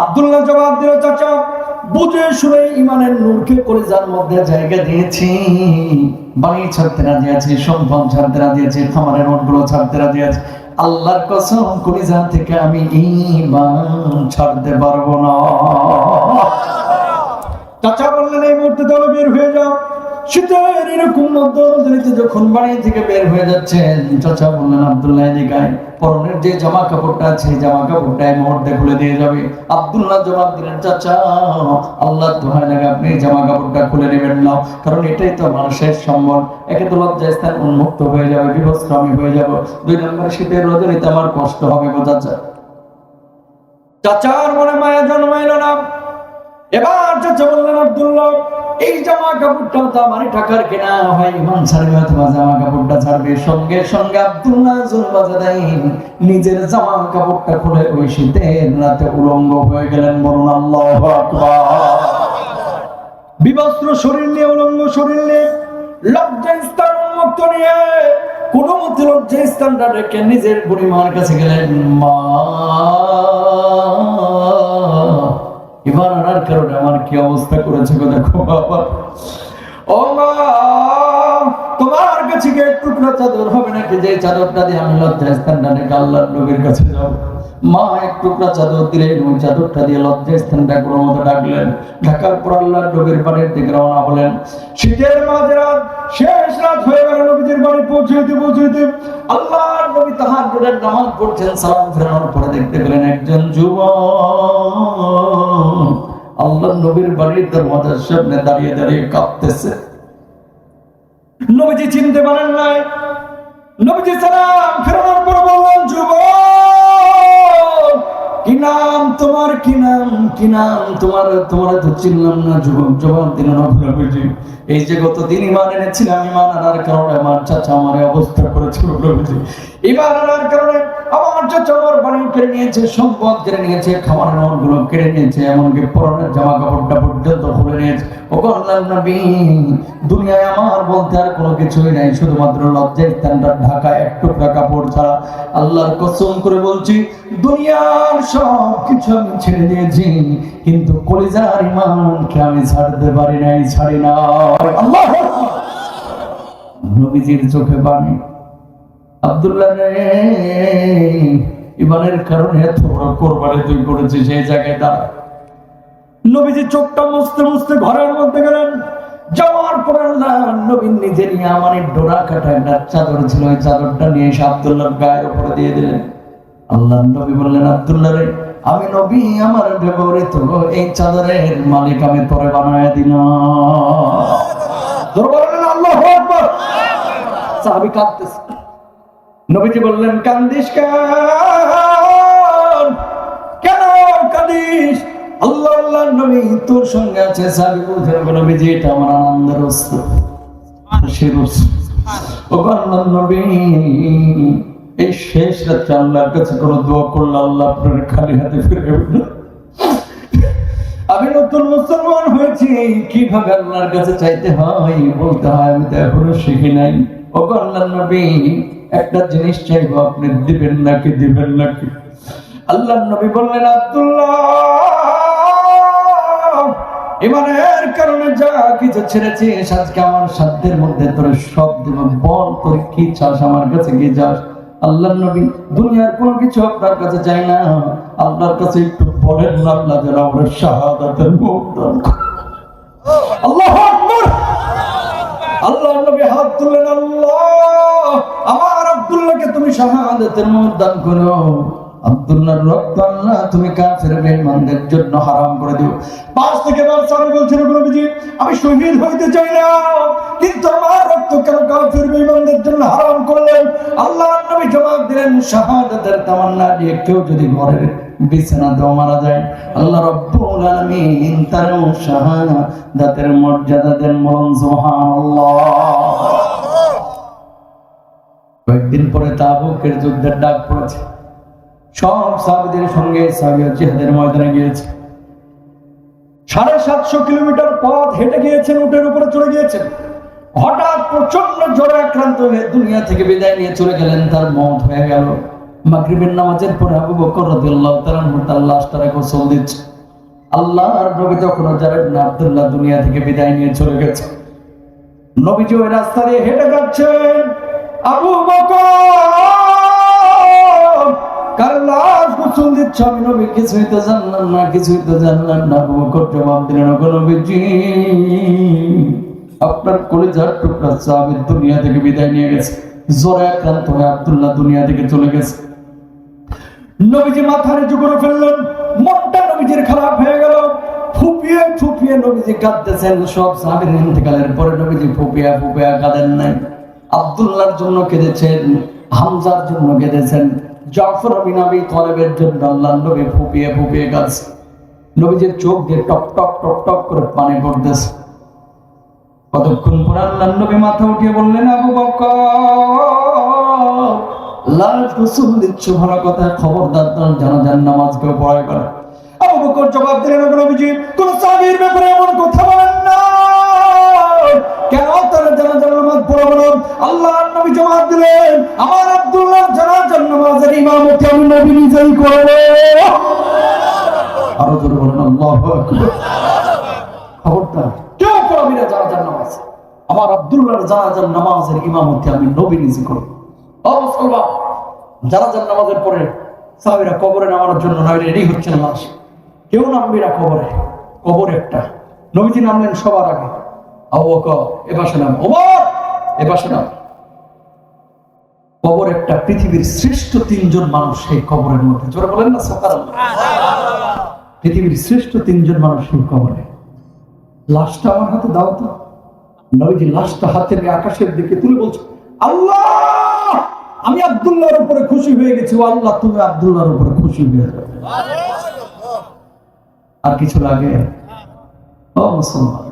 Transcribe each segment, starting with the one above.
আব্দুল্লাহ জবাব দিল, চাচা, বুঝে শুনে ইমানের নূরকে কলিজার মধ্যে জায়গা দিয়েছি। বাড়ি ছাড়তে রাজি আছে সম্পদ ছাড়তে রাজি আছে, খামারের নোটগুলো ছাড়তে রাজি আছে। আল্লাহর কসম কলিজা থেকে আমি ইমান ছাড়তে পারব না। চাচা বললেন, এই মুহূর্তে তাহলে বের হয়ে যাও। এরকম যখন বাড়ি থেকে বের হয়ে যাচ্ছেন, চাচা বললেন এদিকায় পরনের যে জামা কাপড়টা আছে জামা খুলে দিয়ে যাবে। আব্দুল্লাহ জবাব দিলেন, চাচা আল্লাহ আপনি জামা কাপড়টা খুলে নেবেন না। কারণ এটাই তো মানুষের সম্বল। একে তো লজ্জায় স্থান উন্মুক্ত হয়ে যাবে বিভস্ত আমি হয়ে যাব। দুই নম্বর শীতের রজনীতে আমার কষ্ট হবে গো চাচা। চাচার মনে মায়া জন্মাইল না। এবার চাচা বললেন, আব্দুল্লাহ এই জামা কাপড়টা তো আমার টাকার কেনা হয় ইমান ছাড়বে অথবা জামা কাপড়টা ছাড়বে। সঙ্গে সঙ্গে আব্দুল্লাহ জুলবাজাদাইন নিজের জামা কাপড়টা খুলে ওই শীতের রাতে উলঙ্গ হয়ে গেলেন, বলুন আল্লাহ বিবস্ত্র শরীর নিয়ে, উলঙ্গ শরীর নিয়ে লজ্জা স্থান উন্মুক্ত নিয়ে, কোন মতে লজ্জা স্থানটা রেখে নিজের বুড়িমার কাছে গেলেন, মা। এবার আনার কারণে আমার কি অবস্থা করেছে গো দেখো বাবা। ও তোমার কাছে কি টুকরা চাদর হবে নাকি? যে চাদরটা দিয়ে আমি রেখে আল্লাহর নবীর কাছে যাব। মা, এক টুকরা চাদর চাদরটা দিয়ে স্থানটা কোনো মতো ডাকলেন। ঢাকার পর নবীর বাড়ির দিকে রওনা হলেন। শীতের শেষ রাত হয়ে গেল নবীদের বাড়ি পৌঁছাইতে পৌঁছাইতে। নবী তাহার নামাজ পড়ছেন, সালাম ফেরানোর পরে দেখতে পেলেন একজন যুবক। আল্লাহ নবীর বাড়ির দরওয়াজার সামনে দাঁড়িয়ে দাঁড়িয়ে কাঁপতেছে নবীজি চিনতে পারেন নাই। নবীজি সালাম ফেরানোর পর বললেন, যুবক কি নাম তোমার কি নাম? কি নাম? তোমার তোমার তো চিনলাম না, যুবক, জবাব দিলেন নবীজি এই যে গত দিন ইমান এনেছিলাম, ইমান আনার কারণে আমার চাচা আমার অবস্থা করেছিল নবীজি ইমান আনার কারণে আমার চাচা আমার বাড়ি কেড়ে নিয়েছে, সম্পদ কেড়ে নিয়েছে কেড়ে নিয়েছে, এমনকি পরনের জামা কাপড়টা পর্যন্ত খুলে নিয়েছে। ও নবী, দুনিয়ায় আমার বলতে আর কোনো কিছুই নাই, শুধুমাত্র লজ্জার স্থানটা ঢাকা এক টুকরা কাপড় ছাড়া। আল্লাহর কসম করে বলছি, দুনিয়ার সব কিছু আমি ছেড়ে দিয়েছি, কিন্তু ইমানকে আমি ছাড়তে পারি নাই, ছাড়ি না। নবীজির চোখে আব্দুল্লাহ নবীজি চোখটা মুছতে মুছতে ঘরের মধ্যে গেলেন। যাওয়ার পর আল্লাহ নবী নিজে নিয়ে আমার ডোরা কাটা একটা চাদর ছিল, ওই চাদরটা নিয়ে এসে আব্দুল্লাহর গায়ের উপরে দিয়ে দিলেন। আল্লাহ নবী বললেন আব্দুল্লাহ রে আমি নবী আমার ব্যবহৃত এই চাদরের মালিক আমি তোরে বানায় দিলাম। আল্লাহ কাঁদতেছে। নবীজি বললেন কান্দিস কেন? কাঁদিস? আল্লাহ আল্লাহ নবী তোর সঙ্গে আছে। সাহাবী বলছেন নবীজি এটা আমার আনন্দের অস্ত্র খুশির অস্ত্র ও নবী এই শেষ রাত্রে আল্লাহর কাছে কোনো দোয়া করলে আল্লাহ আপনার খালি হাতে ফিরে। আমি নতুন মুসলমান হয়েছি, কীভাবে আল্লাহর কাছে চাইতে হয় বলতে হয়, আমি তো এখনও শিখি নাই। ও আল্লাহ নবী, একটা জিনিস চাইব, আপনি দিবেন নাকি দিবেন নাকি? আল্লাহ নবী বললেন, আব্দুল্লাহ, ইমানের কারণে যা কিছু ছেড়েছি আজকে আমার সাধ্যের মধ্যে তোর সব দেব বল, তোর কি চাস আমার কাছে, কি চাস? আল্লাহ নবী দুনিয়ার কোনো কিছু আপনার কাছে চাই না। আল্লাহর কাছে একটু বলেন না, আপনাদের আমরা শাহাদাতের মুখ করেন। আল্লাহ নবী হাত তুললেন, আল্লাহ, আমার আব্দুল্লাহকে তুমি শাহাদাতের মুখ দান করো। আব্দুল্লাহর রক্ত আল্লাহ তুমি কাফের বেঈমানদের জন্য হারাম করে দিও পাঁচ থেকে বার সালে বলছেন নবীজি, আমি শহীদ হইতে চাই না। কিন্তু আমার রক্ত কেন কাফের বেঈমানদের জন্য হারাম করলেন? আল্লাহ নবী জবাব দিলেন, শাহাদাতের তামান্না দিয়ে কেউ যদি ঘরের বিছানাতেও মারা যায়। আল্লাহ রব্বুল আলামিন তার শাহাদাতের মর্যাদা দেন মরণ সুবহানাল্লাহ। কয়েকদিন পরে তাবুকের যুদ্ধের ডাক পড়েছে। সব সাহাবিদের সঙ্গে সাহাবিয়া জিহাদের ময়দানে গিয়েছে। সাড়ে সাতশো কিলোমিটার পথ হেঁটে গিয়েছেন, উটের উপরে চলে গিয়েছেন। হঠাৎ প্রচণ্ড জ্বরে আক্রান্ত হয়ে দুনিয়া থেকে বিদায় নিয়ে চলে গেলেন, তার মত হয়ে গেল। মাগরিবের নামাজের পরে আবু বকর রাদিয়াল্লাহু তাআলা তার লাশটারে গোসল দিচ্ছে। আল্লাহ আর নবী তখন জানেন না, আব্দুল্লাহ দুনিয়া থেকে বিদায় নিয়ে চলে গেছে। নবীজি ওই রাস্তা দিয়ে হেঁটে যাচ্ছেন। আবু বকর! দিচ্ছে আমি নবী জানলাম না জানলাম না দিলেন নবীজি আপনার টুকরা দুনিয়া থেকে বিদায় নিয়ে গেছে। জ্বরে আক্রান্ত হয়ে দুনিয়া থেকে চলে গেছে। নবীজি মাথা নিচু ফেললেন, মনটা নবীজির খারাপ হয়ে গেল। ফুপিয়ে ফুপিয়ে নবীজি কাঁদতেছেন, সব সাহাবীর ইন্তেকালের পরে নবীজি ফুপিয়া ফুপিয়া কাঁদেন নাই। আব্দুল্লাহর জন্য কেঁদেছেন, হামজার জন্য কেঁদেছেন। জাফর বিন আবি তলেবের জন্য আল্লাহ নবী ফুপিয়ে ফুপিয়ে কাঁদছে নবীজির চোখ দিয়ে টপ টপ টপ টপ করে পানি পড়তেছে। কতক্ষণ পর আল্লাহ নবী মাথা উঠিয়ে বললেন, আবু বকর লাশ গোসল দিচ্ছ, ভালো কথা, খবরদার তোর জানাজার নামাজ কেউ পড়ায় করে আবু বকর জবাব দিলেন নবীজি, কোন সাহাবীর ব্যাপারে এমন কথা বলেন না। কেন তারা জানাজার নামাজ পড়াবো না? আল্লাহ নবী জবাব দিলেন, আমার সাহাবীরা কবরে নামানোর জন্য নয় রেডি লাশ কেউ কবরে। কবর একটা। নবীজি নামলেন সবার আগে। আবু কবর একটা পৃথিবীর শ্রেষ্ঠ তিনজন মানুষ সেই কবরের মধ্যে। জোরে বলেন না সকাল পৃথিবীর শ্রেষ্ঠ তিনজন মানুষ সেই কবরে। লাশটা আমার হাতে দাও তো। নবীজি লাশটা হাতে নিয়ে আকাশের দিকে তুলে বলছো, আল্লাহ, আমি উপরে খুশি হয়ে গেছি। আল্লাহ, তুমি আব্দুল্লাহর উপরে খুশি হয়ে আর কিছু লাগে? মুসলমান,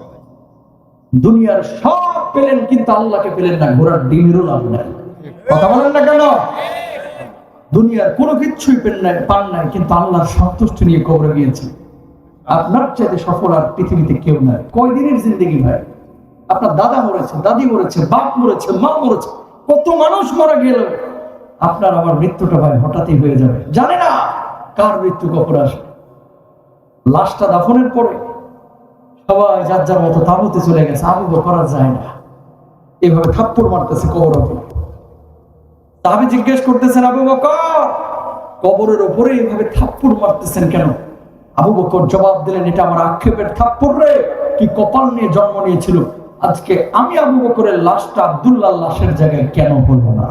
দুনিয়ার সব পেলেন, কিন্তু আল্লাহকে পেলেন না। ঘোড়ার ডিমেরও লাভ নাই। কথা বলেন না কেন? দুনিয়ার কোনো কিচ্ছুই পেন নাই, পান নাই, কিন্তু আল্লাহর সন্তুষ্টি নিয়ে কবরে গিয়েছে। আপনার চাইতে সফল আর পৃথিবীতে কেউ নাই। কয়দিনের জিন্দগি ভাই? আপনার দাদা মরেছে, দাদি মরেছে, বাপ মরেছে, মা মরেছে, কত মানুষ মারা গেল। আপনার আমার মৃত্যুটা ভাই হঠাৎই হয়ে যাবে। জানে না কার মৃত্যু কখন আসবে। লাশটা দাফনের পরে সবাই যার যার মতো তাবুতে চলে গেছে, আবু করা যায় না এভাবে থাপ্পড় মারতেছে কবর তাহলে জিজ্ঞেস করতেছেন আবু বকর, কবরের ওপরে এইভাবে থাপ্পড় মারতেছেন কেন? আবু বকর জবাব দিলেন, এটা আমার আক্ষেপের থাপ্পড় রে, কি কপাল নিয়ে জন্ম নিয়েছিল। আজকে আমি আবু বকরের লাশটা আব্দুল্লাহ লাশের জায়গায় কেন বলব না?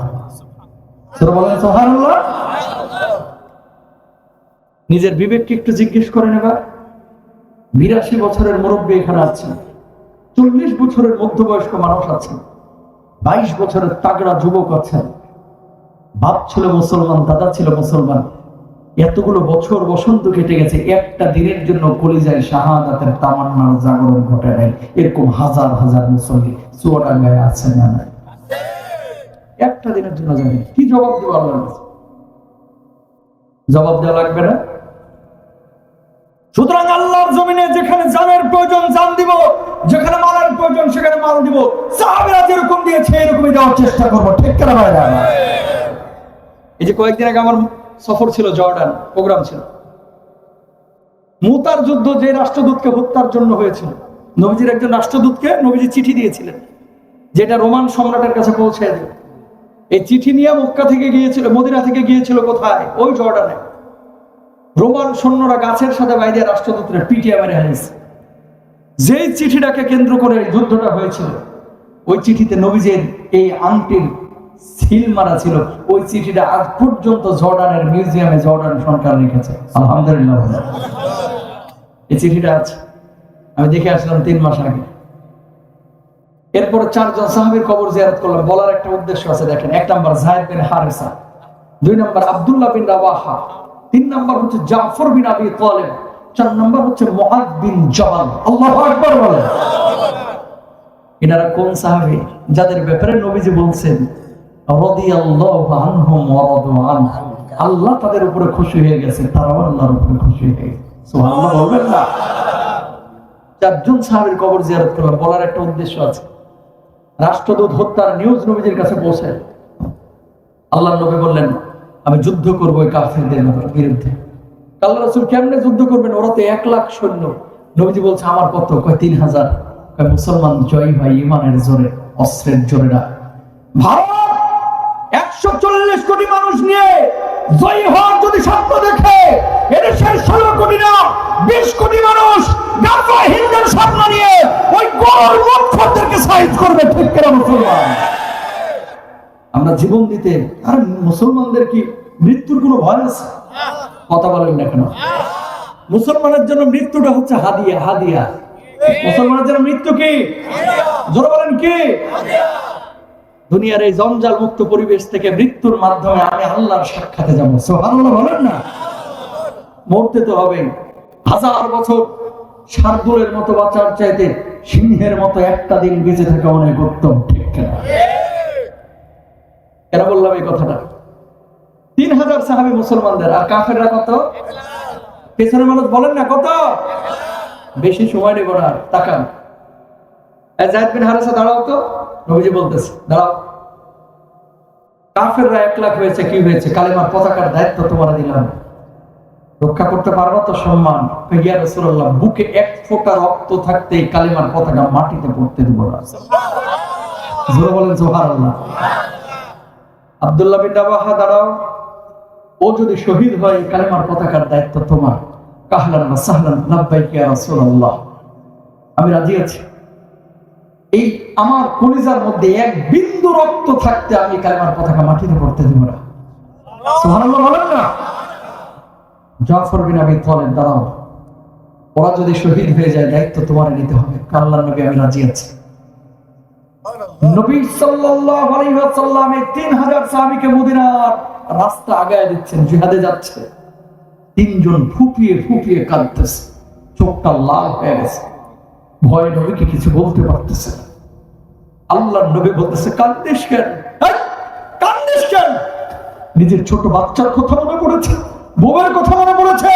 নিজের বিবেককে একটু জিজ্ঞেস করেন এবার। বিরাশি বছরের মুরব্বী এখানে আছেন, চল্লিশ বছরের মধ্যবয়স্ক মানুষ আছেন, বাইশ বছরের তাগড়া যুবক আছেন বাপ ছিল মুসলমান, দাদা ছিল মুসলমান। এতগুলো বছর বসন্ত কেটে গেছে, একটা দিনের জন্য কলিজায় শাহাদাতের তামান্নার জাগরণ ঘটে নাই। এরকম হাজার হাজার মুসল্লি চুয়াডাঙ্গায় আছে না নাই? একটা দিনের জন্য জানি কি জবাব দেবো আল্লাহর? জবাব দেওয়া লাগবে না? সুতরাং আল্লাহর জমিনে যেখানে জানের প্রয়োজন জান দিব, যেখানে মালের প্রয়োজন সেখানে মাল দিব। সাহাবেরা যেরকম দিয়েছে, এরকমই দেওয়ার চেষ্টা করব। ঠিক কেন ভাই? এই যে কয়েকদিন আগে আমার সফর ছিল জর্ডান, প্রোগ্রাম ছিল। মুতার যুদ্ধ যে রাষ্ট্রদূতকে হত্যার জন্য হয়েছিল, নবীজির একজন রাষ্ট্রদূতকে নবীজি চিঠি দিয়েছিলেন, যেটা রোমান সম্রাটের কাছে পৌঁছে দেবে এই চিঠি নিয়ে মক্কা থেকে গিয়েছিল, মদিনা থেকে গিয়েছিল কোথায়? ওই জর্ডানে। রোমান সৈন্যরা গাছের সাথে বাইরে রাষ্ট্রদূতরা পিটিয়ে মেরে হারিয়েছে যেই চিঠিটাকে কেন্দ্র করে যুদ্ধটা হয়েছিল, ওই চিঠিতে নবীজের এই আংটির সিল মারা ছিল। ওই চিঠিটা আজ পর্যন্ত জর্ডানের মিউজিয়ামে জর্ডান সরকার রেখেছে। আলহামদুলিল্লাহ এই চিঠিটা আছে আমি দেখে আসলাম তিন মাস আগে। এরপর চারজন সাহাবীর কবর জিয়ারত করলাম। বলার একটা উদ্দেশ্য আছে, দেখেন। এক নাম্বার জাহেদ বিন হারিসা, দুই নাম্বার আব্দুল্লাহ বিন রাওয়াহা, তিন নাম্বার হচ্ছে জাফর বিন আবি তালেব, চার নাম্বার হচ্ছে মুআদ বিন জবাল। আল্লাহু আকবার বলেন। এনারা কোন সাহাবী? যাদের ব্যাপারে নবীজি বলছেন আল্লাহ তাদের উপরে খুশি হয়ে গেছে, তারাও আল্লাহর উপরে খুশি হয়ে গেছে। না? চারজন সাহাবীর কবর জিয়ারত করলাম, বলার একটা উদ্দেশ্য আছে। রাষ্ট্রদূত, হত্যার নিউজ নবীজির কাছে পৌঁছে আল্লাহ নবী বললেন, আমি যুদ্ধ করব কাফেরদের বিরুদ্ধে। আল্লাহ রসুল কেমনে যুদ্ধ করবেন? ওরা তো এক লাখ সৈন্য। নবীজি বলছে, আমার কত? কয়, তিন হাজার। মুসলমান জয় ভাই ইমানের জোরে, অস্ত্রের জোরে ভারত কোটি মানুষ নিয়ে জয়ী হওয়ার যদি স্বপ্ন দেখে এদেশের ষোলো কোটি না, বিশ কোটি মানুষ গাজা হিন্দের স্বপ্ন নিয়ে ওই গোল মুখদেরকে সাইজ করবে, ঠিক কেনা মুসলমান? আমরা জীবন দিতে, আর মুসলমানদের কি মৃত্যুর কোনো ভয় আছে? কথা বলেন না কেন? মুসলমানের জন্য মৃত্যুটা হচ্ছে হাদিয়া হাদিয়া। মুসলমানের জন্য মৃত্যু কি? জোর বলেন কি? দুনিয়ার এই জঞ্জাল মুক্ত পরিবেশ থেকে মৃত্যুর মাধ্যমে আমি আল্লাহর সাক্ষাতে যাব। সুবহানাল্লাহ বলেন না? মরতে তো হবে হাজার বছর শার্দুলের মতো বাঁচার চাইতে সিংহের মতো একটা দিন বেঁচে থাকা অনেক উত্তম, ঠিক কেনা? কেন বললাম এই কথাটা? তিন হাজার সাহাবি মুসলমানদের, আর কাফেররা কত? পেছনের মানুষ বলেন না, কত? বেশি সময় নেব না, তাকান। জায়েদ হারেসা দাঁড়াও তো। নবীজি বলতেছে দাঁড়াও। কাফেররা এক লাখ হয়েছে কি হয়েছে? কালেমার পতাকার দায়িত্ব তোমার দিলাম। রক্ষা করতে পারবা তো সম্মান? ইয়া রাসূলুল্লাহ বুকে এক ফোঁটা রক্ত থাকতে এই কালেমার পতাকা মাটিতে পড়তে দিব না। জোরে বলেন সুবহানাল্লাহ। আব্দুল্লাহ বিন রাবাহা দাঁড়াও। ও যদি শহীদ হয় কালেমার পতাকার দায়িত্ব তোমার। কাহলান ওয়া সাহলান লাব্বাইক ইয়া রাসূলুল্লাহ। আমি রাজি আছি। এই আমার কলিজার মধ্যে এক বিন্দু রক্ত থাকতে আমি কালেমার পতাকা মাটিতে পড়তে দেব না। সুবহানাল্লাহ বলেন না। জাফর বিন আবি তালেব দাঁড়াও। ওরা যদি শহীদ হয়ে যায় দায়িত্ব তোমার নিতে হবে। আল্লাহর নবী আমি রাজি আছি। নবী সাল্লাল্লাহু আলাইহি ওয়াসাল্লাম 3000 সাহাবীকে মদিনার রাস্তা আগায় দিচ্ছেন জিহাদে যাচ্ছে। তিনজন ফুপিয়ে ফুপিয়ে কাঁদতেছে। চোখটা লাল হয়ে গেছে। ভয় নবীকে কিছু বলতে পারতেছে না। আল্লাহ নবী বলতেছে কান্দিস কেন? এই, কান্দিস কেন? নিজের ছোট বাচ্চার কথা মনে পড়েছে বউয়ের কথা মনে পড়েছে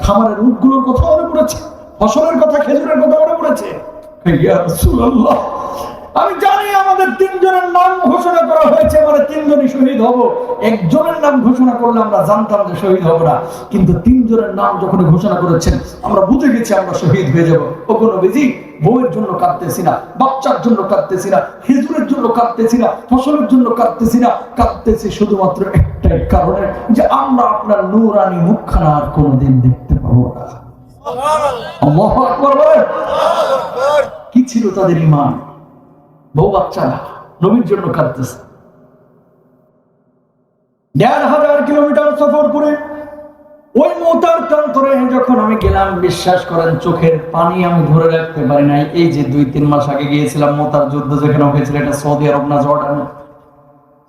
খামারের উঠগুলোর কথা মনে পড়েছে ফসলের কথা খেজুরের কথা মনে পড়েছে। আমি জানি আমাদের তিনজনের নাম ঘোষণা করা হয়েছে মানে তিনজনই শহীদ হব। একজনের নাম ঘোষণা করলে আমরা জানতাম যে শহীদ হব না। কিন্তু তিনজনের নাম যখন ঘোষণা করেছেন আমরা বুঝে গেছি আমরা শহীদ হয়ে যাব। ও কোনো বিজি বউয়ের জন্য কাঁদতেছি না বাচ্চার জন্য কাঁদতেছি না খেজুরের জন্য কাঁদতেছি না ফসলের জন্য কাঁদতেছি না কাঁদতেছি শুধুমাত্র একটাই কারণে যে আমরা আপনার নূরানি মুখখানা আর কোনোদিন দেখতে পাবো না। কি ছিল তাদের ইমান? বউ বাচ্চা, নবীর জন্য কাঁদতেছে। দেড় হাজার কিলোমিটার সফর করে ওই মোতার প্রান্তরে যখন আমি গেলাম, বিশ্বাস করেন, চোখের পানি আমি ধরে রাখতে পারি নাই। এই যে দুই, তিন মাস আগে গিয়েছিলাম মোতার যুদ্ধ, যেখানে হয়েছিল এটা সৌদি আরব না জর্ডান।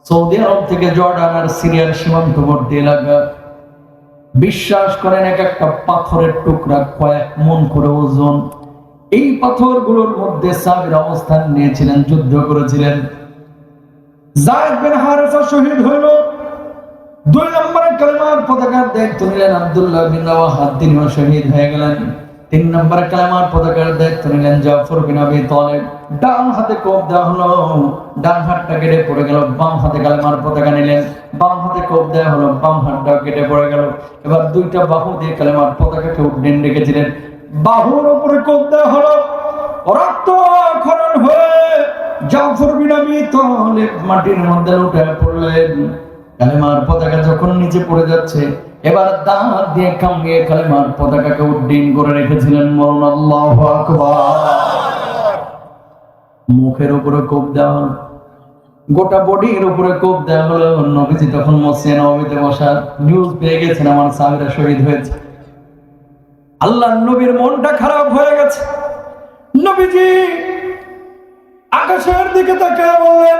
সৌদি আরব থেকে জর্ডান আর সিরিয়ার সীমান্তবর্তী এলাকা বিশ্বাস করেন, এক একটা পাথরের টুকরা কয়েক মন করে ওজন। এই পাথরগুলোর মধ্যে সাবির অবস্থান নিয়েছিলেন, যুদ্ধ করেছিলেন। ডান হাতে দেওয়া ডান হাতটা কেটে গেল, বাম হাতে পতাকা নিলেন। বাম হাতে দেওয়া বাম কেটে পড়ে গেল। এবার দুইটা বাহু দিয়ে কালেমার পতাকাকে উড্ডীন রেখেছিলেন। বাহুর উপরে কোপ হলো। রক্ত খনন হয়ে জাফর বিন আবি তালেব মাটির মধ্যে উঠে পড়লেন। কালেমার পতাকা যখন নিচে পড়ে যাচ্ছে, এবার দাঁত দিয়ে কামিয়ে কালেমার পতাকাকে উড্ডীন করে রেখেছিলেন মরণ আল্লাহ মুখের উপরে কোপ দেওয়া গোটা বডির উপরে কোপ দেওয়া হলো। নবীজি তখন মসজিদে নবীতে বসা নিউজ পেয়ে গেছেন, আমার সাহাবীরা শহীদ হয়েছে। আল্লাহ নবীর মনটা খারাপ হয়ে গেছে। নবীজি আকাশের দিকে তাকিয়ে বললেন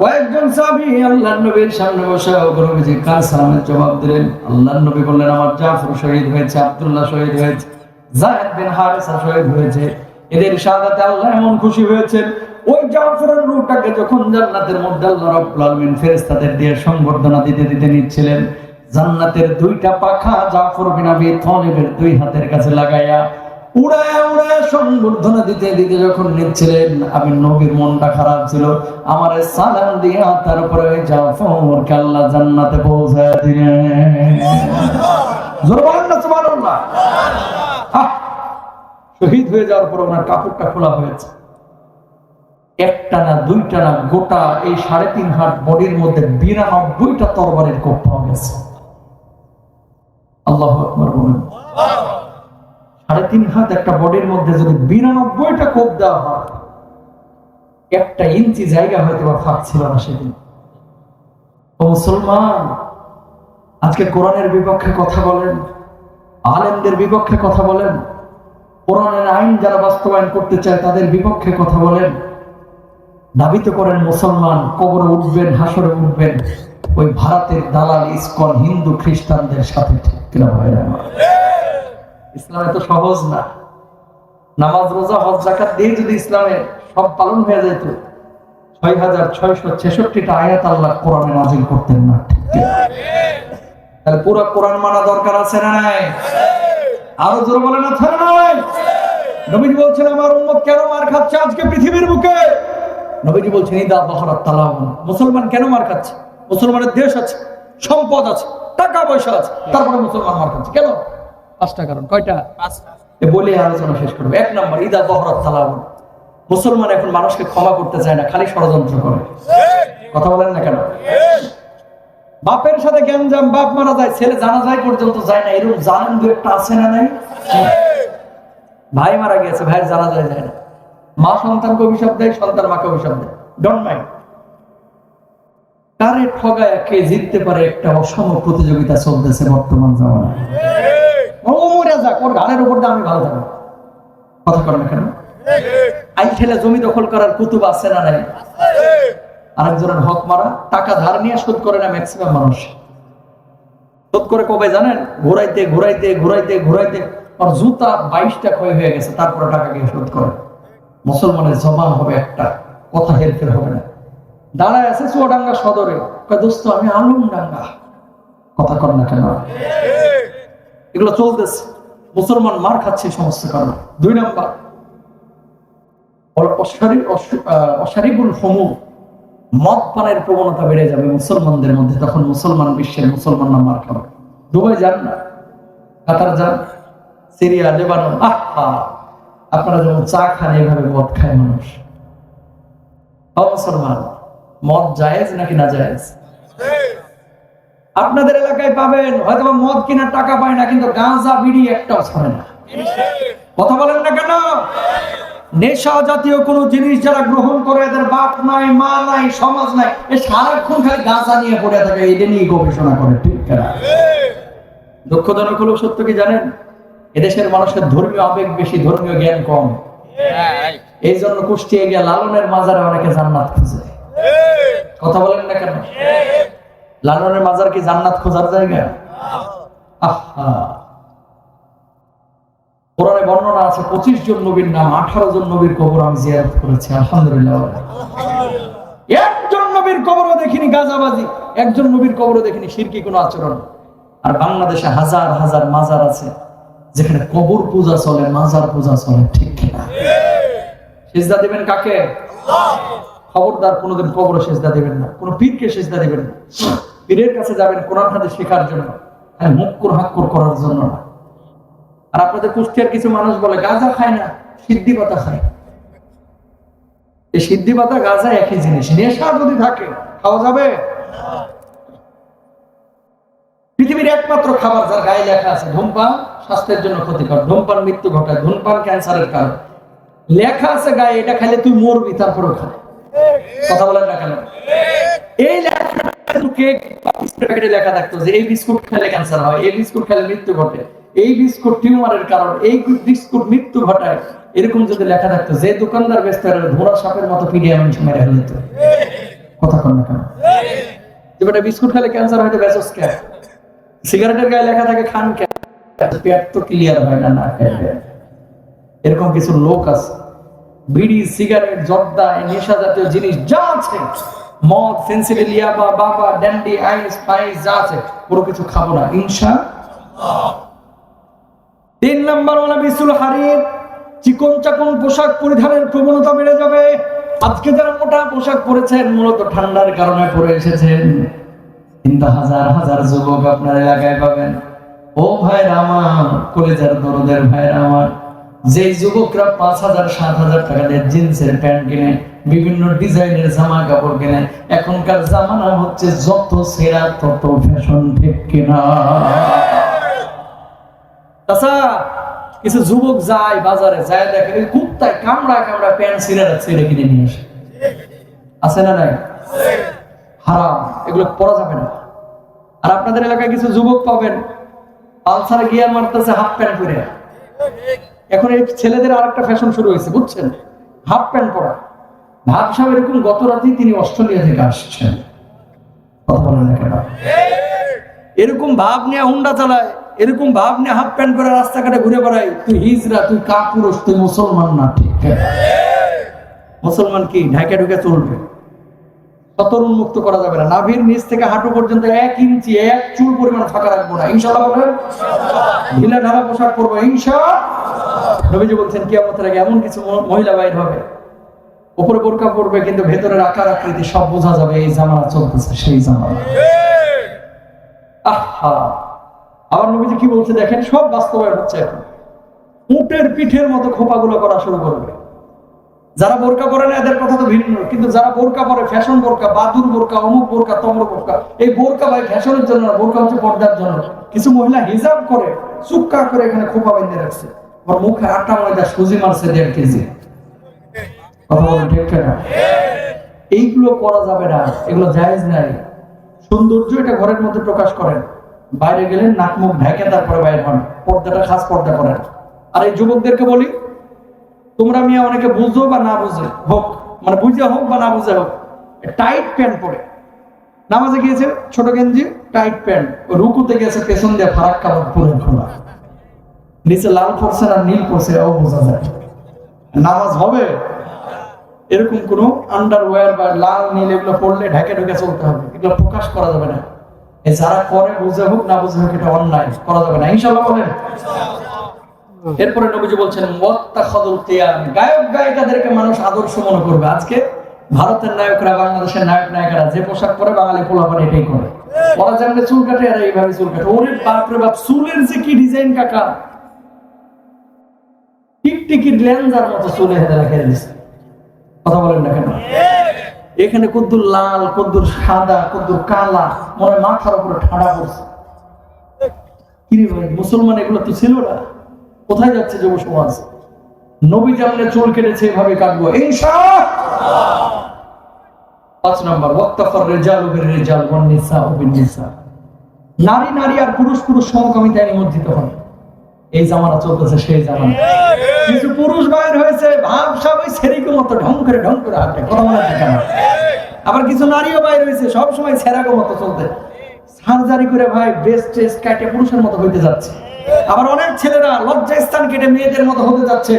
কয়েকজন নবীর সামনে জবাব নবী আমার শহীদ হয়েছে শহীদ হয়েছে এদের আল্লাহ এমন খুশি হয়েছেন ওই জাফরের রূহটাকে যখন জান্নাতের মধ্যে আল্লাহ রাব্বুল আলামিন ফেরেশতাদের দিয়ে সংবর্ধনা দিতে দিতে নিচ্ছিলেন, জান্নাতের দুইটা পাখা জাফর বিন আবি তালিবের দুই হাতের কাছে লাগাইয়া উড়ায় উড়ায় সংবর্ধনা দিতে দিতে যখন নিচ্ছিলেন, আমি নবীর মনটা খারাপ ছিল। আমার সালাম দিয়া তারপরে ওই জাফরকে আল্লাহ জান্নাতে পৌঁছায় দিলেন। জোর বলেন না, সুবহানাল্লাহ। শহীদ হয়ে যাওয়ার পর ওনার কাপড়টা খোলা হয়েছে। একটা না দুইটা না গোটা এই সাড়ে তিন হাত বডির মধ্যে বিরানব্বইটা তরবারের কোপ পাওয়া গেছে। আল্লাহ সাড়ে তিন হাত একটা বডির মধ্যে যদি বিরানব্বইটা কোপ দেওয়া হয়, একটা ইঞ্চি জায়গা হয়তো বা ফাঁক ছিল না সেদিন। ও মুসলমান, আজকে কোরআনের বিপক্ষে কথা বলেন, আলেমদের বিপক্ষে কথা বলেন, কোরআনের আইন যারা বাস্তবায়ন করতে চায় তাদের বিপক্ষে কথা বলেন। দাবি তো করেন মুসলমান, কবরে উঠবেন, হাসরে উঠবেন, ওই ভারতের দালাল, ইস্কন, হিন্দু, খ্রিস্টানদের সাথে ঠিক কিনা ভাইরা? ইসলাম এত সহজ না। নামাজ, রোজা, হজ জাকাত দিয়ে যদি ইসলামে সব পালন হয়ে যেত ছয় হাজার ছয়শো ছেষট্টিটা আয়াত আল্লাহ কোরআনে নাজিল করতেন না তাহলে পুরো কোরআন মানা দরকার আছে না নাই? আরও জোরে বলেন, আছে না নাই? নবীজি বলছেন, আমার উম্মত কেন মার খাচ্ছে আজকে পৃথিবীর বুকে? নবীজি বলছেন, ইদা বহরাত তালাউন মুসলমান কেন মার খাচ্ছে? মুসলমানের দেশ আছে, সম্পদ আছে, টাকা পয়সা আছে, তারপরে মুসলমান মার খাচ্ছে। কেন? পাঁচটা কারণ। কয়টা? বলে আলোচনা শেষ করব। এক নম্বর, ইদা বহরাত তালাউন মুসলমান এখন মানুষকে ক্ষমা করতে চায় না, খালি ষড়যন্ত্র করে। কথা বলেন না কেন? বাপের সাথে গ্যাঞ্জাম, বাপ মারা যায়, ছেলে জানা যায় পর্যন্ত যায় না, এরকম জানেন দু একটা আছে না নাই? ভাই মারা গেছে, ভাইয়ের জানা যায় যায় না। মা সন্তানকে অভিশাপ দেয়, সন্তান মাকে অভিশাপ দেয়। ডন্ট মাইন্ড কারে ঠগায়, কে জিততে পারে একটা অসম প্রতিযোগিতা চলতেছে বর্তমান জামানায়। ওর ঘাড়ের উপর আমি ভালো থাকব। কথা কেন? আই জমি দখল করার কুতুব আছে না নাই? আরেকজনের হক মারা, টাকা ধার নিয়ে শোধ করে না ম্যাক্সিমাম মানুষ। শোধ করে কবে জানেন? ঘুরাইতে ঘুরাইতে ঘুরাইতে ঘুরাইতে। জুতা বাইশটা ক্ষয় হয়ে গেছে, তারপরে টাকা গিয়ে শোধ করে। মুসলমানের জবান হবে একটা, কথা হেরফের হবে না। দাঁড়ায় আছে চুয়াডাঙ্গা সদরে। দোস্ত, আমি আলম ডাঙ্গা কথা কর না কেন? এগুলো চলতেছে। মুসলমান মার খাচ্ছে সমস্ত কারণে। দুই নাম্বার মদ পানের প্রবণতা বেড়ে যাবে মুসলমানদের মধ্যে, তখন মুসলমান বিশ্বের মুসলমান নাম্বার খাবে। দুবাই যান না? কাতার যান? Syria, Lebanon? আপনারা যেমন চা খান, এইভাবে মদ খায় মানুষ। মুসলমান, মদ জায়েজ নাকি না জায়েজ? আপনাদের এলাকায় পাবেন হয়তো মদ কিনার টাকা পায় না, কিন্তু গাঁজা, বিড়ি একটাও ছাড়ে না। কথা বলেন না কেন? নেশা জাতীয় কোনো জিনিস যারা গ্রহণ করে, এদের বাপ নাই, মা নাই, সমাজ নাই, এ সারাক্ষণ খালি গাঁজা নিয়ে পড়ে থাকে, এটা নিয়ে গবেষণা করে, ঠিক কেনা? দুঃখজনক হলো সত্য কি জানেন? এদেশের মানুষের ধর্মীয় আবেগ বেশি, ধর্মীয় জ্ঞান কম। এই জন্য কুষ্টিয়ে গিয়ে লালনের মাজারে অনেকে জান্নাত খুঁজে। কথা বলেন না কেন? লালনের মাজার কি জান্নাত খোঁজার জায়গা? বর্ণনা আছে, পঁচিশ জন নবীর নাম, আঠারো জন নবীর কবর আমি জিয়ারত করেছি, আলহামদুলিল্লাহ। একজন নবীর কবরও দেখিনি গাজাবাজি, একজন নবীর কবরও দেখিনি সিরকি কোনো আচরণ। আর বাংলাদেশে হাজার হাজার মাজার আছে। যেখানে কবর পূজা চলে, মাজার পূজা চলে, ঠিক কিনা? সেজদা দিবেন কাকে? খবরদার কোনোদিন কবরে সেজদা দিবেন না, কোনো পীরকে সেজদা দিবেন না। পীরের কাছে যাবেন কোরআন হাতে শেখার জন্য হ্যাঁ মুক্কুর হাক্কুর করার জন্য না। আর আপনাদের কুষ্টিয়ার কিছু মানুষ বলে, গাঁজা খায় না, সিদ্ধি পাতা খায়। এই সিদ্ধি পাতা গাঁজা একই জিনিস, নেশা যদি থাকে, খাওয়া যাবে? পৃথিবীর একমাত্র খাবার যার গায়ে লেখা আছে ধূমপান, স্বাস্থ্যের জন্য ক্ষতিকর। ধূমপান, মৃত্যু ঘটায়। ধূমপান ক্যান্সারের কারণ। লেখা আছে গায়ে, এটা খাইলে তুই মরবি, তারপরেও খা কথা বলেন না কেন? এই লেখা থাকতো যে, এই বিস্কুট খেলে ক্যান্সার হয়, এই বিস্কুট খেলে মৃত্যু ঘটে। এই বিস্কুট টিউমারের কারণ, এই বিস্কুট মৃত্যু ঘটায়। এরকম যদি লেখা থাকতো, যে দোকানদার ব্যস্ত ঘোড়া সাপের মতো পিডিয়ে আমি মেরে দিত। কথা কন না কেন? বিস্কুট খেলে ক্যান্সার হয়তো বেসস কে সিগারেটের গায়ে লেখা থাকে, খান পেট তো ক্লিয়ার হয় না না এরকম কিছু লোক আছে। বিড়ি, সিগারেট, জর্দা নেশা জাতীয় জিনিস যা আছে, মদ বাবা, ড্যান্ডি, আইস ফাইস যা আছে কিছু খাব না ইনশা তিন নাম্বার ওলা বিসুল হারির চিকন চাকন পোশাক পরিধানের প্রবণতা বেড়ে যাবে। আজকে যারা মোটা পোশাক পরেছেন, মূলত ঠান্ডার কারণে পরে এসেছেন। কিন্তু হাজার হাজার যুবক আপনার এলাকায় পাবেন। ও ভাইরা আমার কলেজার দরদের ভাইরা আমার যে যুবকরা পাঁচ হাজার সাত হাজার টাকা দিয়ে জিন্সের প্যান্ট কিনে বিভিন্ন ডিজাইনের জামা কাপড় কিনে এখনকার জামানা হচ্ছে যত সেরা তত ফ্যাশন ঠিক কিনা। তাছাড়া কিছু যুবক যায় বাজারে যায় দেখে কুত্তায় কামড়া কামড়া প্যান্ট ছিঁড়ে রাখছে এটা কিনে নিয়ে আসে। আছে না নাই? হারাম এগুলো পরা যাবে না। আর আপনাদের এলাকায় কিছু যুবক পাবেন। পালসার গিয়ার মারতেছে, হাফ প্যান্ট পরে। এখন এই ছেলেদের আরেকটা ফ্যাশন শুরু হয়েছে, বুঝছেন? হাফ প্যান্ট পরা। ভাবসাব এরকম গত রাতেই তিনি অস্ট্রেলিয়া থেকে আসছেন। এরকম ভাব নিয়ে হুন্ডা চালায়, এরকম ভাব নিয়ে হাফ প্যান্ট পরে রাস্তাঘাটে ঘুরে বেড়াই তুই হিজরা, তুই কাপুরুষ, তুই মুসলমান না, ঠিক মুসলমান কি? ঢাকা ঢুকে চলবে। সতর উন্মুক্ত করা যাবে না। নাভির নিচ থেকে হাঁটু পর্যন্ত এক ইঞ্চি, এক চুল পরিমাণ ফাঁকা রাখব না। ইনশাল্লাহ বলেন ঢিলা ঢালা পোশাক পরবো ইনশা নবীজি বলছেন কি আমাদের আগে এমন কিছু মহিলা বাইর হবে। উপরে বোরকা পড়বে কিন্তু ভেতরের আকার আকৃতি সব বোঝা যাবে, এই জামানা চলতেছে, সেই জামানা। আহা! আবার নবীজি কি বলছে দেখেন, সব বাস্তবায়ন হচ্ছে এখন। উটের পিঠের মতো খোপাগুলো করা শুরু করবে। যারা বোরকা পরে না, এদের কথা তো ভিন্ন। কিন্তু যারা বোরকা পরে ফ্যাশন বোরকা, বাদুর বোরকা, অমুক বোরকা, তমর বোরকা, এই বোরকা ভাই ফ্যাশনের জন্য না, বোরকা হচ্ছে পর্দার জন্য। কিছু মহিলা হিজাব করে, চুক্কা করে এখানে খোপা বেঁধে রাখছে। ওর মুখে আটা ময়দা সুজি মারছে দেড় কেজি। এইগুলো করা যাবে না, এগুলো জায়েজ নাই। সৌন্দর্য এটা ঘরের মধ্যে প্রকাশ করেন বাইরে গেলে নাক মুখ ঢেকে তারপরে বাইরে হন। পর্দাটা খাস পর্দা করেন। আর এই যুবকদেরকে বলি তোমরা মিয়া অনেকে বুঝো বা না বুঝে, হোক মানে বুঝে হোক বা না বুঝে হোক, টাইট প্যান্ট পরে। নামাজে গিয়েছে ছোট গেঞ্জি, টাইট প্যান্ট, রুকুতে গেছে পেছন দিয়ে ফারাক কাপড় পরে খোলা। নিচে লাল পড়ছে না নীল পড়ছে এও বোঝা যায়। নামাজ হবে। এরকম কোনো আন্ডারওয়্যার বা লাল, নীল এগুলো পড়লে ঢেকে ঢুকে চলতে হবে। এগুলো প্রকাশ করা যাবে না। যারা করে, বুঝে হোক, না বুঝে হোক, এটা অন্যায়, করা যাবে না। ইনশাল্লাহ বলেন। এরপরে নবীজি বলছেন গায়ক, গায়িকাদেরকে মানুষ আদর্শ মনে করবে। আজকে ভারতের নায়করা, বাংলাদেশের নায়ক, নায়িকারা যে পোশাক পরে বাঙালি পোলাপান এটাই করে। চুল কাটে আর এইভাবে চুল কাটে। ওরে বাপরে বাপ, চুলের যে কি ডিজাইন টিকটিকির লেন্সার মতো চুলে দিচ্ছে কথা বলেন না কেন? এখানে কদ্দুর লাল, কদ্দুর সাদা, কদ্দুর কালা, মনে মাথার উপরে ঠাডা পড়ছে। কিরে ভাই, মুসলমান এগুলো তো ছিল না। কোথায় যাচ্ছে যুব সমাজ নবী জানলে চুল কেটেছে, এভাবে কাটবো পাঁচ নম্বর, ওয়াক্তাফার রেজাল রেজাল নারী নারী আর পুরুষ পুরুষ সমকামিতায় নিমজ্জিত হয়। এই জামানা চলতেছে, সেই জামানা। কিছু পুরুষ বাইর হয়েছে, ভাব সেরিকের মতো ঢং করে ঢং করে হাঁটে, কথা আবার কিছু নারীও বাইর হয়েছে সব সময় সেরাগো মতো চলতে। সার্জারি করে ভাই, ব্রেস্ট টেস্ট কাটে পুরুষের মতো হইতে যাচ্ছে। আবার অনেক ছেলেরা লজ্জা স্থান কেটে মেয়েদের মতো হতে যাচ্ছে।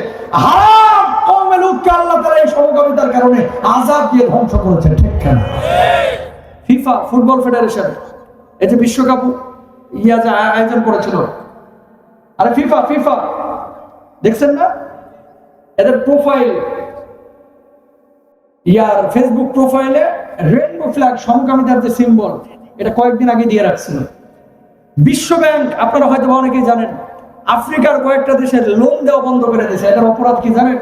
কারণে দিয়ে ধ্বংস ঠিক কেন? ফিফা, ফুটবল ফেডারেশন, এই যে বিশ্বকাপ ইয়া যে আয়োজন করেছিল। আরে ফিফা ফিফা, দেখছেন না? এদের প্রোফাইল। ইয়ার ফেসবুক প্রোফাইলে রেনবো ফ্ল্যাগ সমকামিতার যে সিম্বল, এটা কয়েকদিন আগে দিয়ে রাখছিল। বিশ্ব ব্যাংক, আপনারা হয়তো অনেকেই জানেন, আফ্রিকার কয়েকটা দেশের লোন দেওয়া বন্ধ করে দিয়েছে। এটার অপরাধ কি জানেন?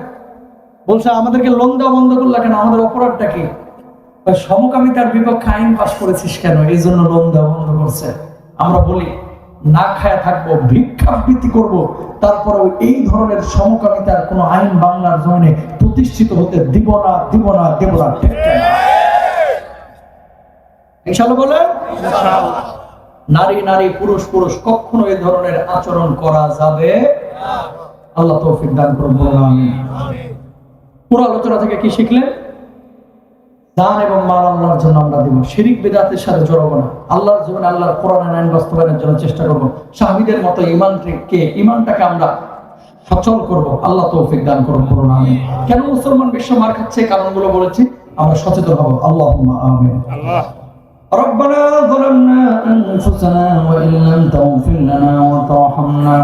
বলছে, আমাদেরকে লোন দেওয়া বন্ধ করলা কেন? আমাদের অপরাধটা কি? সমকামিতার বিপক্ষে আইন পাশ করেছিস কেন? এই জন্য লোন দেওয়া বন্ধ করছে। আমরা বলি, না খায়া থাকব, ভিক্ষাবৃত্তি করব। তারপরেও এই ধরনের সমকামিতার কোনো আইন বাংলার জমিনে প্রতিষ্ঠিত হতে দিব না দিব না, দেব না? ইনশাআল্লাহ বলেন? নারী নারী, পুরুষ পুরুষ, কখনো এই ধরনের আচরণ করা যাবে আল্লাহ তৌফিক দান করুন, বলুন পুরো আলোচনা থেকে কি শিখলেন দান এবং মাল আল্লাহর জন্য আমরা দিব। শিরিক বেদাতের সাথে জড়াবো না। আল্লাহর জীবন আল্লাহর কোরআন আইন বাস্তবায়নের জন্য চেষ্টা করব। সাহাবিদের মতো ইমানকে ইমানটাকে আমরা সচল করব। আল্লাহ তৌফিক দান করুন করুন আমি কেন মুসলমান বিশ্ব মার খাচ্ছে? কারণগুলো বলেছি। আমরা সচেতন হব। আল্লাহ আমিন। ربنا ظلمنا أنفسنا وإن لم تغفر لنا وترحمنا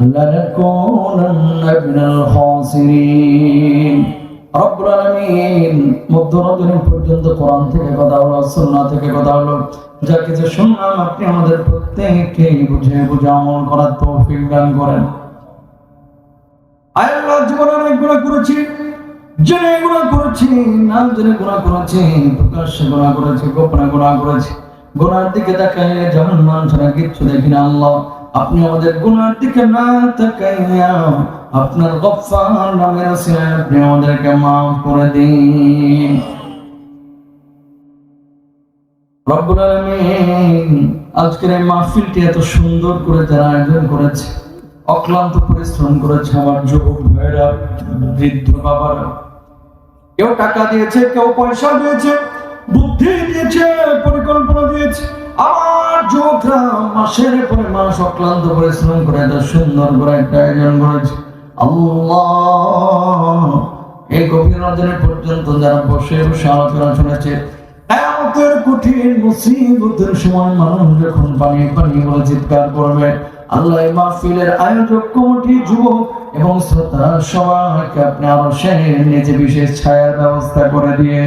لنكونن من الخاسرين রব্বুল আলামিন মধ্যরাত্রি পর্যন্ত কোরআন থেকে কথা হলো সুন্নাহ থেকে কথা হলো যা কিছু শুনলাম আপনি আমাদের প্রত্যেককে বুঝে বুঝে আমল করার তৌফিক দান করেন আয় আল্লাহ জীবনে অনেক গুণা করেছি জেনে গুণা করেছি, নাম জেনে গুণা করেছি, প্রকাশ্যে গুণা করেছি, গোপনে গুণা করেছি। গুণার দিকে তাকাইলে যেমন নাম ছাড়া কিচ্ছু দেখি না আল্লাহ। আপনি আমাদের গুণার দিকে না তাকাইয়া আপনার গফফার নামের ওসিলায় আপনি আমাদেরকে মাফ করে দিন। রব্বুল আলামিন আজকের এই মাহফিলটি এত সুন্দর করে যারা আয়োজন করেছে। অক্লান্ত পরিশ্রম করেছে আমার যুবক ভাইরা, বৃদ্ধ বাবারা। কেউ টাকা দিয়েছে, কেউ পয়সা দিয়েছে, বুদ্ধি দিয়েছে, পরিকল্পনা দিয়েছে। মাসের পরে মাস অক্লান্ত পরিশ্রম করে সুন্দর করে একটা আয়োজন করেছে। আল্লাহ, এই গভীর পর্যন্ত যারা বসে বসে আলোচনা শুনেছে কেয়ামতের কঠিন মুসিবতের সময় মানুষ যখন পানি পানি বলে চিৎকার করবে আল্লাহ মাহফিলের আয়োজক কমিটি যুবক এবং শ্রোতা সবাইকে আপনি আরও সে নিজে বিশেষ ছায়ার ব্যবস্থা করে দিয়ে।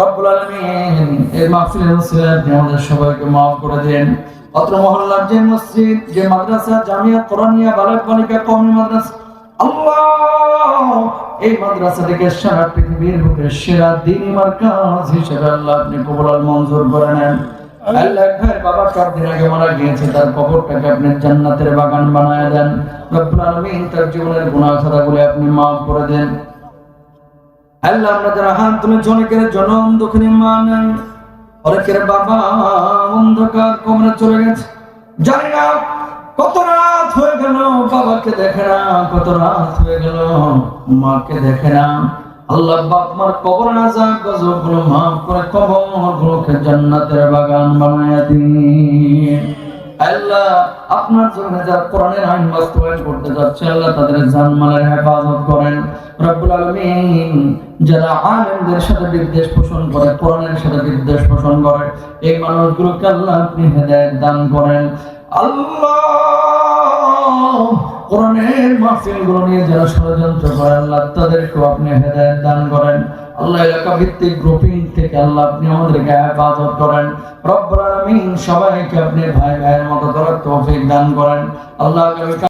রব্বুল আলামিন, এই মাহফিলের ওসিলায় আপনি আমাদের সবাইকে মাফ করে দেন। অত্র মহল্লার যে মসজিদ, যে মাদ্রাসা, জামিয়া কোরআনিয়া বালক বালিকা কওমি মাদ্রাসা, আল্লাহ! এই মাদ্রাসাটিকে সারা পৃথিবীর বুকে সেরা দিন মার্কাজ হিসেবে আল্লাহ আপনি কবুল মঞ্জুর করে নেন। আল্লাহ নেন অনেকের বাবা অন্ধকার কমরে চলে গেছে। জানি না কত রাত হয়ে গেল, বাবাকে দেখে না, কত রাত হয়ে গেল, মাকে দেখে না। আল্লাহ বাপ মার কবর আজাব, গজবগুলো মাফ করে কবর গুলোকে জান্নাতের বাগান বানায় দিন। আল্লাহ আপনার জন্য যারা কোরআনের আইন বাস্তবায়ন করতে যাচ্ছে, আল্লাহ তাদের জানমালের হেফাজত করেন। রব্বুল আলামিন যারা আলেমদের সাথে বিদ্বেষ পোষণ করে, কোরআনের সাথে বিদ্বেষ পোষণ করে, এই মানুষগুলোকে আল্লাহ আপনি হেদায়েত দান করেন। আল্লাহ কোরআনের মাহফিলগুলো নিয়ে যারা ষড়যন্ত্র করে, আল্লাহ আপনি হেদায়ত দান করেন। আল্লাহ এলাকা ভিত্তিক গ্রুপিং থেকে আল্লাহ আপনি আমাদেরকে হেফাজত করেন। সবাইকে আপনি ভাই ভাইয়ের মতো করার তৌফিক দান করেন। আল্লাহ